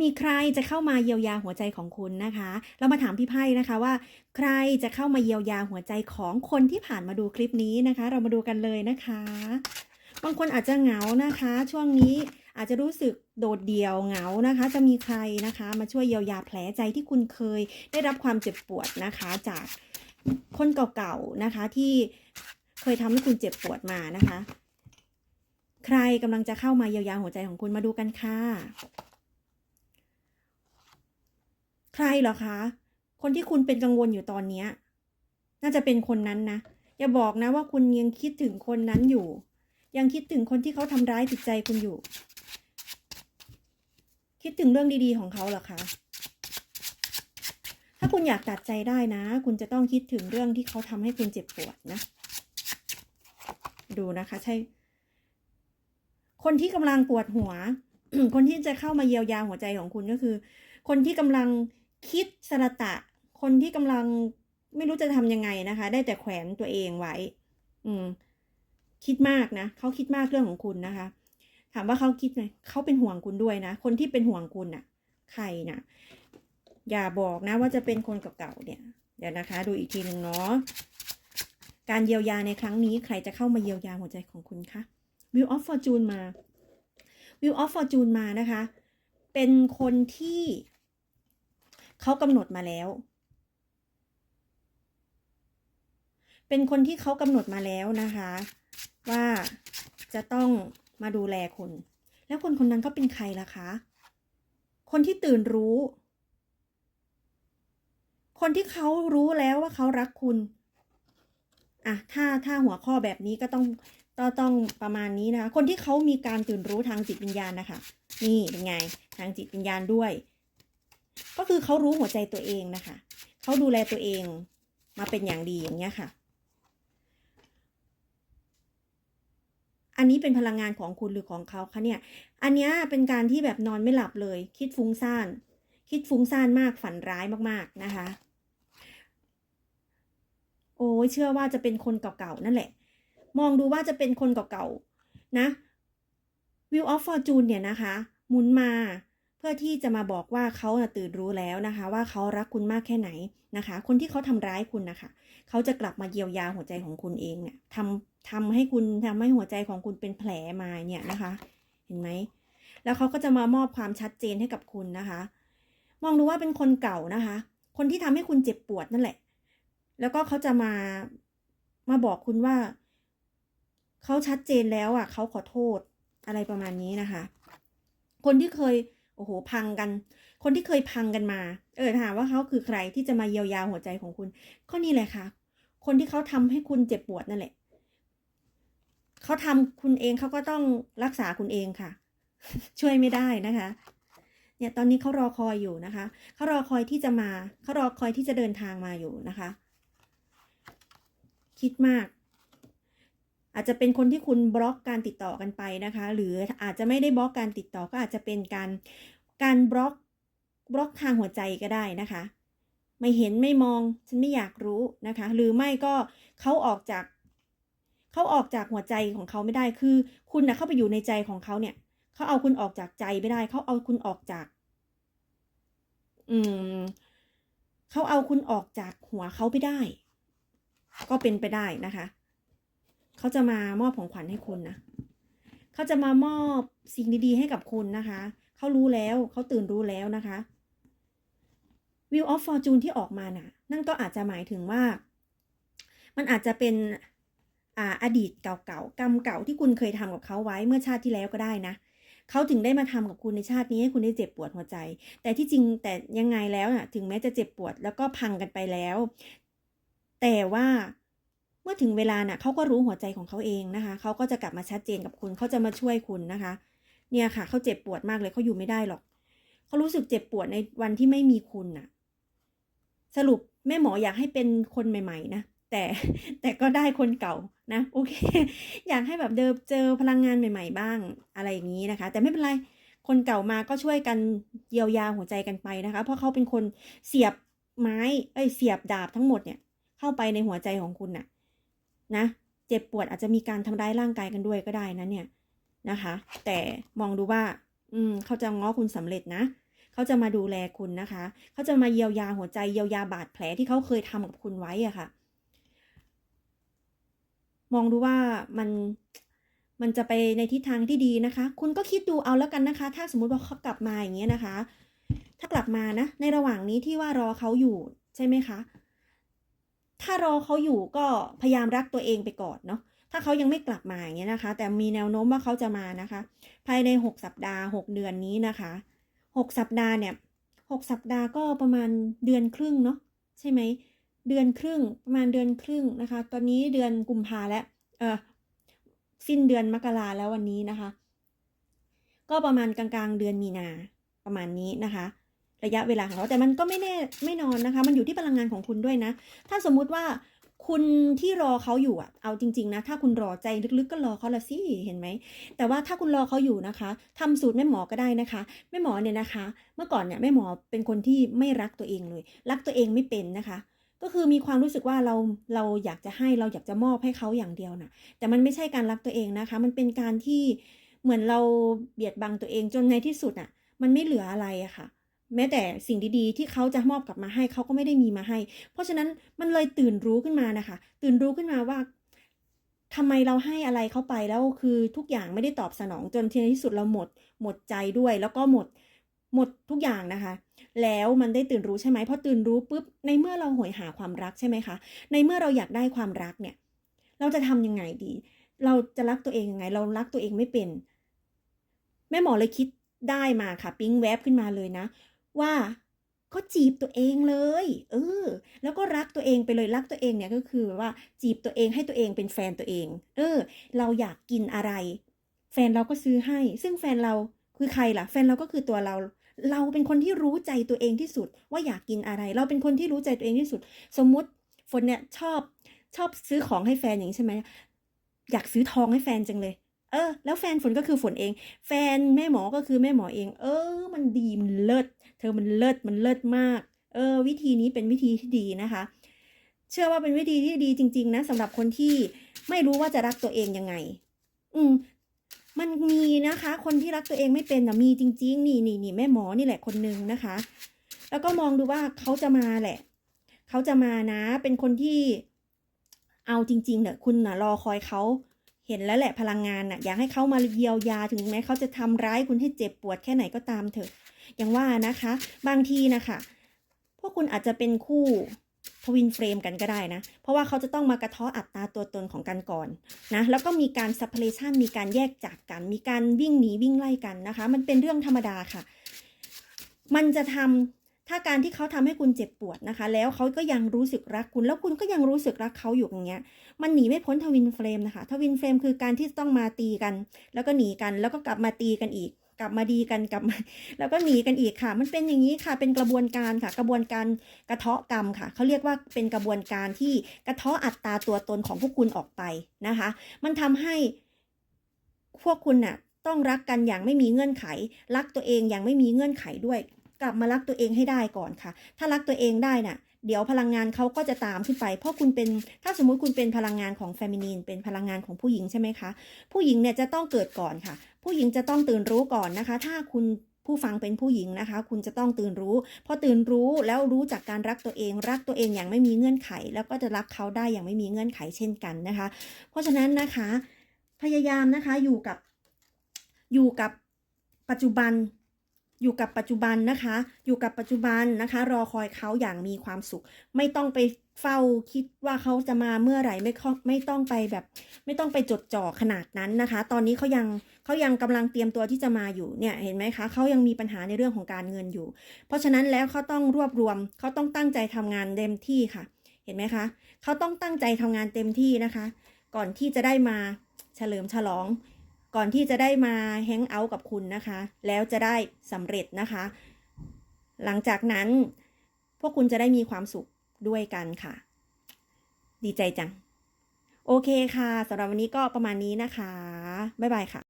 มีใครจะเข้ามาเยียวยาหัวใจของคุณนะคะ เรามาถามพี่ไพ่นะคะว่า ใครจะเข้ามาเยียวยาหัวใจของคนที่ผ่านมาดูคลิปนี้นะคะ เรามาดูกันเลยนะคะ บางคนอาจจะเหงานะคะ ช่วงนี้อาจจะรู้สึกโดดเดี่ยวเหงานะคะ จะมีใครนะคะ มาช่วยเยียวยาแผลใจที่คุณเคย ได้รับความเจ็บปวดนะคะ จากคนเก่าๆนะคะ ที่เคยทำให้คุณเจ็บปวดมานะคะ ใครกำลังจะเข้ามาเยียวยาหัวใจของคุณมาดูกันค่ะ ใครเหรอคะ คนที่คุณเป็นกังวลอยู่ตอนเนี้ยน่าจะเป็นคนนั้นนะ อย่าบอกนะว่าคุณยังคิดถึงคนนั้นอยู่ ยังคิดถึงคนที่เขาทำร้ายจิตใจคุณอยู่ คิดถึงเรื่องดีๆของเขาเหรอคะ ถ้าคุณอยากตัดใจได้นะ คุณจะต้องคิดถึงเรื่องที่เขาทำให้คุณเจ็บปวดนะ ดูนะคะ ใช่ คนที่กำลังปวดหัว คนที่จะเข้ามาเยียวยาหัวใจของคุณก็คือ คนที่กำลัง คิดสระตะ คนที่กำลังไม่รู้จะทำยังไงนะคะ ได้แต่แขวนตัวเองไว้ อืม คิดมากนะเขาคิดมากเรื่องของคุณนะคะ ถามว่าเขาคิดไหมเขาเป็นห่วงคุณด้วยนะ คนที่เป็นห่วงคุณน่ะ ใครน่ะ อย่าบอกนะว่าจะเป็นคนเก่าๆเนี่ย เดี๋ยวนะคะ ดูอีกทีหนึ่งเนาะการเยียวยาในครั้งนี้ใครจะเข้ามาเยียวยาหัวใจของคุณคะ Wheel of Fortune มา Wheel of Fortune มานะคะ เป็นคนที่ เขากำหนดมาแล้ว เป็นคนที่เขากำหนดมาแล้วนะคะ ว่าจะต้องมาดูแลคุณ แล้วคนคนนั้นเขาเป็นใครล่ะคะ คนที่ตื่นรู้ คนที่เขารู้แล้วว่าเขารักคุณอะถ้าถ้าหัวข้อแบบนี้ก็ต้องก็ต้องประมาณนี้นะคะ คนที่เขามีการตื่นรู้ทางจิตวิญญาณนะคะ นี่เป็นไง ทางจิตวิญญาณด้วย ก็คือเขารู้หัวใจตัวเองนะคะเขาดูแลตัวเองมาเป็นอย่างดีอย่างเงี้ยค่ะ อันนี้เป็นพลังงานของคุณหรือของเขาคะเนี่ย อันเนี้ยเป็นการที่แบบนอนไม่หลับเลย คิดฟุ้งซ่าน คิดฟุ้งซ่านมากฝันร้ายมากๆนะคะ โอ้ยเชื่อว่าจะเป็นคนเก่าๆนั่นแหละ มองดูว่าจะเป็นคนเก่าๆนะ Wheel of Fortune เนี่ยนะคะหมุนมา พื่อที่จะมาบอกว่าเขาตื่นรู้แล้วนะคะ ว่าเขารักคุณมากแค่ไหนนะคะ คนที่เขาทำร้ายคุณนะคะ เขาจะกลับมาเยียวยาหัวใจของคุณเองเนี่ยทำทำให้คุณทำให้หัวใจของคุณเป็นแผลมาเนี่ยนะคะ เห็นไหมแล้วเขาก็จะมามอบความชัดเจนให้กับคุณนะคะ มองดูว่าเป็นคนเก่านะคะ คนที่ทำให้คุณเจ็บปวดนั่นแหละ แล้วก็เขาจะมามาบอกคุณว่า เขาชัดเจนแล้วอะเขาขอโทษอะไรประมาณนี้นะคะ คนที่เคย โอ้โห พังกัน คนที่เคยพังกันมา เออถามว่าเขาคือใครที่จะมาเยียวยาหัวใจของคุณ ก็นี่แหละค่ะ คนที่เขาทำให้คุณเจ็บปวดนั่นแหละ เขาทำคุณเองเขาก็ต้องรักษาคุณเองค่ะ ช่วยไม่ได้นะคะ เนี่ยตอนนี้เขารอคอยอยู่นะคะ เขารอคอยที่จะมา เขารอคอยที่จะเดินทางมาอยู่นะคะ คิดมาก อาจจะเป็นคนที่คุณบล็อกการติดต่อกันไปนะคะ หรืออาจจะไม่ได้บล็อกการติดต่อก็อาจจะเป็นการการบล็อกบล็อกทางหัวใจก็ได้นะคะ ไม่เห็นไม่มองฉันไม่อยากรู้นะคะ หรือไม่ก็เขาออกจากเขาออกจากหัวใจของเขาไม่ได้คือ คุณนะเข้าไปอยู่ในใจของเขาเนี่ยเขาเอาคุณออกจากใจไม่ได้เขาเอาคุณออกจาก อืมเขาเอาคุณออกจากหัวเขาไม่ได้ ก็เป็นไปได้นะคะ เขาจะมามอบของขวัญให้คุณนะเขาจะมามอบสิ่งดีๆให้กับคุณนะคะเขารู้แล้วเขาตื่นรู้แล้วนะคะ Wheel of Fortune ที่ออกมาน่ะ นั่นก็อาจจะหมายถึงว่า มันอาจจะเป็นอ่าอดีตเก่าๆกรรมเก่าที่คุณเคยทำกับเขาไว้เมื่อชาติที่แล้วก็ได้นะเขาถึงได้มาทำกับคุณในชาตินี้ให้คุณได้เจ็บปวดหัวใจ แต่ที่จริงแต่ยังไงแล้วน่ะ ถึงแม้จะเจ็บปวดแล้วก็พังกันไปแล้ว แต่ว่า เมื่อถึงเวลาน่ะเขาก็รู้หัวใจของเขาเองนะคะเขาก็จะกลับมาชัดเจนกับคุณเขาจะมาช่วยคุณนะคะ เนี่ยค่ะเขาเจ็บปวดมากเลยเขาอยู่ไม่ได้หรอกเขารู้สึกเจ็บปวดในวันที่ไม่มีคุณน่ะ สรุปแม่หมออยากให้เป็นคนใหม่ ๆ นะแต่แต่ก็ได้คนเก่านะโอเค อยากให้แบบเดิมเจอพลังงานใหม่ ๆ บ้างอะไรอย่างนี้นะคะ แต่ไม่เป็นไรคนเก่ามาก็ช่วยกันเยียวยาหัวใจกันไปนะคะ เพราะเขาเป็นคนเสียบไม้เอ้ยเสียบดาบทั้งหมดเนี่ย เข้าไปในหัวใจของคุณน่ะ นะเจ็บปวดอาจจะมีการทำร้ายร่างกายกันด้วยก็ได้นะเนี่ยนะคะ แต่มองดูว่า อืมเขาจะง้อคุณสำเร็จนะเขาจะมาดูแลคุณนะคะ เขาจะมาเยียวยาหัวใจเยียวยาบาดแผลที่เขาเคยทำกับคุณไว้อะค่ะ มองดูว่ามันมันจะไปในทิศทางที่ดีนะคะ คุณก็คิดดูเอาแล้วกันนะคะ ถ้าสมมุติว่าเขากลับมาอย่างเงี้ยนะคะ ถ้ากลับมานะ ในระหว่างนี้ที่ว่ารอเขาอยู่ใช่ไหมคะ ถ้ารอเขาอยู่ก็พยายามรักตัวเองไปก่อนเนาะถ้าเขายังไม่กลับมาอย่างเงี้ยนะคะ แต่มีแนวโน้มว่าเขาจะมานะคะ ภายใน 6 สัปดาห์ 6 เดือนนี้นะคะ 6 สัปดาห์เนี่ย6สัปดาห์ก็ประมาณเดือนครึ่งเนาะใช่ไหมเดือนครึ่งประมาณเดือนครึ่งนะคะ ตอนนี้เดือนกุมภาแล้วเออสิ้นเดือนมกราแล้ววันนี้นะคะ ก็ประมาณกลางๆ เดือนมีนาประมาณนี้นะคะ ระยะเวลาของเขาแต่มันก็ไม่แน่ไม่นอนนะคะ มันอยู่ที่พลังงานของคุณด้วยนะ ถ้าสมมุติว่าคุณที่รอเขาอยู่อะ เอาจริง ๆ นะ ถ้าคุณรอใจลึกๆ ก็รอเขาละสิเห็นไหม แต่ว่าถ้าคุณรอเขาอยู่นะคะทำสูตรแม่หมอก็ได้นะคะ แม่หมอเนี่ยนะคะ เมื่อก่อนเนี่ยแม่หมอเป็นคนที่ไม่รักตัวเองเลย รักตัวเองไม่เป็นนะคะ ก็คือมีความรู้สึกว่าเราเราอยากจะให้เราอยากจะมอบให้เขาอย่างเดียวนะแต่มันไม่ใช่การรักตัวเองนะคะ มันเป็นการที่เหมือนเราเบียดบังตัวเองจนในที่สุดอะ มันไม่เหลืออะไรอะค่ะ แม้แต่สิ่งดีๆ ที่เขาจะมอบกลับมาให้เขาก็ไม่ได้มีมาให้ เพราะฉะนั้นมันเลยตื่นรู้ขึ้นมานะคะ ตื่นรู้ขึ้นมาว่าทำไมเราให้อะไรเขาไปแล้วคือทุกอย่างไม่ได้ตอบสนองจนในที่สุดเราหมด หมดใจด้วย แล้วก็หมดหมดทุกอย่างนะคะ แล้วมันได้ตื่นรู้ใช่ไหมพอตื่นรู้ปุ๊บในเมื่อเราหวยหาความรักใช่ไหมคะ ในเมื่อเราอยากได้ความรักเนี่ย เราจะทำยังไงดี เราจะรักตัวเองยังไง เรารักตัวเองไม่เป็น แม่หมอเลยคิดได้มาค่ะ ปิ๊งแวบขึ้นมาเลยนะ ว่าก็จีบตัวเองเลย เออ แล้วก็รักตัวเองไปเลยรักตัวเองเนี่ยก็คือแบบว่าจีบตัวเองให้ตัวเองเป็นแฟนตัวเอง เออ เราอยากกินอะไร แฟนเราก็ซื้อให้ ซึ่งแฟนเราคือใครล่ะ แฟนเราก็คือตัวเรา เราเป็นคนที่รู้ใจตัวเองที่สุด ว่าอยากกินอะไร เราเป็นคนที่รู้ใจตัวเองที่สุด สมมุติฝนเนี่ยชอบชอบซื้อของให้แฟนอย่างนี้ใช่ไหมอยากซื้อทองให้แฟนจังเลย เออ แล้วแฟนฝนก็คือฝนเอง แฟนแม่หมอก็คือแม่หมอเอง เออ มันดีมันเลิศเธอมันเลิศมันเลิศมาก เออ วิธีนี้เป็นวิธีที่ดีนะคะ เชื่อว่าเป็นวิธีที่ดีจริง ๆ นะสำหรับคนที่ไม่รู้ว่าจะรักตัวเองยังไง อืมมันมีนะคะ คนที่รักตัวเองไม่เป็นนะมีจริง ๆ นี่นี่นี่แม่หมอนี่แหละคนนึงนะคะ แล้วก็มองดูว่าเขาจะมาแหละ เขาจะมานะ เป็นคนที่เอาจริงๆเนี่ยคุณนะรอคอยเขา เห็นแล้วแหละพลังงานน่ะอยากให้เขามาเยียวยาถึงแม้เขาจะทำร้ายคุณให้เจ็บปวดแค่ไหนก็ตามเถอะอย่างว่านะคะ บางทีนะคะพวกคุณอาจจะเป็นคู่ทวินเฟรมกันก็ได้นะ เพราะว่าเขาจะต้องมากระทาะอัตราตัวตนของกันก่อนนะ แล้วก็มีการ separation มีการแยกจากกัน มีการวิ่งหนีวิ่งไล่กันนะคะ มันเป็นเรื่องธรรมดาค่ะ มันจะทำ ถ้าการที่เขาทำให้คุณเจ็บปวดนะคะ แล้วเขาก็ยังรู้สึกรักคุณ แล้วคุณก็ยังรู้สึกรักเขาอยู่อย่างเงี้ย มันหนีไม่พ้นทวินเฟรมนะคะ ทวินเฟรมคือการที่ต้องมาตีกัน แล้วก็หนีกัน แล้วก็กลับมาตีกันอีก กลับมาดีกันกลับมาแล้วก็หนีกันอีกค่ะ มันเป็นอย่างนี้ค่ะ เป็นกระบวนการค่ะ กระบวนการกระเทาะกรรมค่ะ เขาเรียกว่าเป็นกระบวนการที่กระเทาะอัตราตัวตนของพวกคุณออกไปนะคะ มันทำให้พวกคุณน่ะต้องรักกันอย่างไม่มีเงื่อนไข รักตัวเองอย่างไม่มีเงื่อนไขด้วย กลับมารักตัวเองให้ได้ก่อนค่ะ ถ้ารักตัวเองได้น่ะ เดี๋ยวพลังงานเขาก็จะตามขึ้นไป เพราะคุณเป็น ถ้าสมมุติคุณเป็นพลังงานของเฟมินีน เป็นพลังงานของผู้หญิงใช่ไหมคะ ผู้หญิงเนี่ยจะต้องเกิดก่อนค่ะ ผู้หญิงจะต้องตื่นรู้ก่อนนะคะ ถ้าคุณผู้ฟังเป็นผู้หญิงนะคะ คุณจะต้องตื่นรู้ พอตื่นรู้แล้วรู้จากการรักตัวเอง รักตัวเองอย่างไม่มีเงื่อนไข แล้วก็จะรักเขาได้อย่างไม่มีเงื่อนไขเช่นกันนะคะ เพราะฉะนั้นนะคะ พยายามนะคะอยู่กับอยู่กับปัจจุบัน อยู่กับปัจจุบันนะคะ อยู่กับปัจจุบันนะคะ รอคอยเขาอย่างมีความสุข ไม่ต้องไปเฝ้าคิดว่าเขาจะมาเมื่อไหร่ไม่ข้อไม่ต้องไปแบบ ไม่ต้องไปจดจ่อขนาดนั้นนะคะ ตอนนี้เขายังเขายังกำลังเตรียมตัวที่จะมาอยู่เนี่ยเห็นไหมคะเขายังมีปัญหาในเรื่องของการเงินอยู่ เพราะฉะนั้นแล้วเขาต้องรวบรวมเขาต้องตั้งใจทำงานเต็มที่ค่ะ เห็นไหมคะเขาต้องตั้งใจทำงานเต็มที่นะคะ ก่อนที่จะได้มาเฉลิมฉลอง ก่อนที่จะได้มาแฮงเอาท์กับคุณนะคะ แล้วจะได้สำเร็จนะคะ หลังจากนั้นพวกคุณจะได้มีความสุขด้วยกันค่ะ ดีใจจัง โอเคค่ะสำหรับวันนี้ก็ประมาณนี้นะคะ บ๊ายบายค่ะ